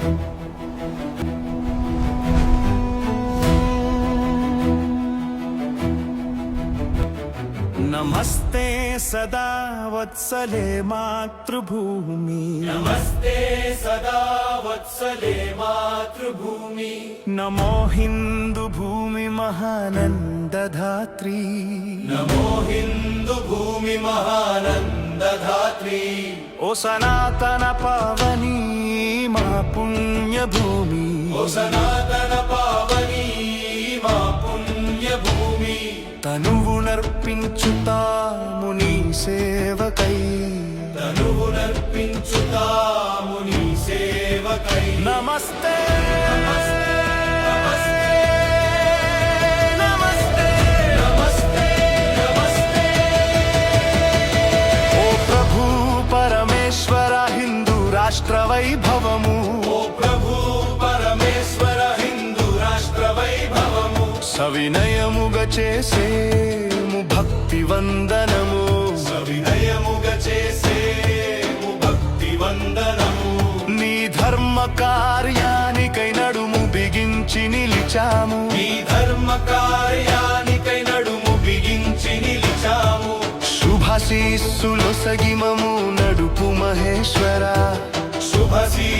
నమస్తే సదా వత్సలే మాతృభూమి. నమస్తే సదా వత్సలే మాతృభూమి. నమో హిందూ భూమి మహానందధాత్రీ. నమో హిందూ భూమి మహానందధాత్రి. ఓ సనాతన పావని. మా పుణ్యభూమి. సనాతన పావని మా పుణ్యభూమి. తనువునర్పించుతాము నీ సేవకై. తనువునర్పించుతాము నీ సేవకై. నమస్తే. రాష్ట్ర వైభవము ఓ ప్రభు పరమేశ్వర హిందూ రాష్ట్ర వైభవము సవినయముగా చేసేము భక్తి వందనము సవినయముగా చేసేము భక్తి వందనము నీ ధర్మ కార్యానికై నడుము బిగించి నిలిచాము. మీ ధర్మ కార్యానికై నడుము బిగించి నిలిచాము. శుభశీస్సులు సగిమము నడుపు మహేశ్వర. Let's see.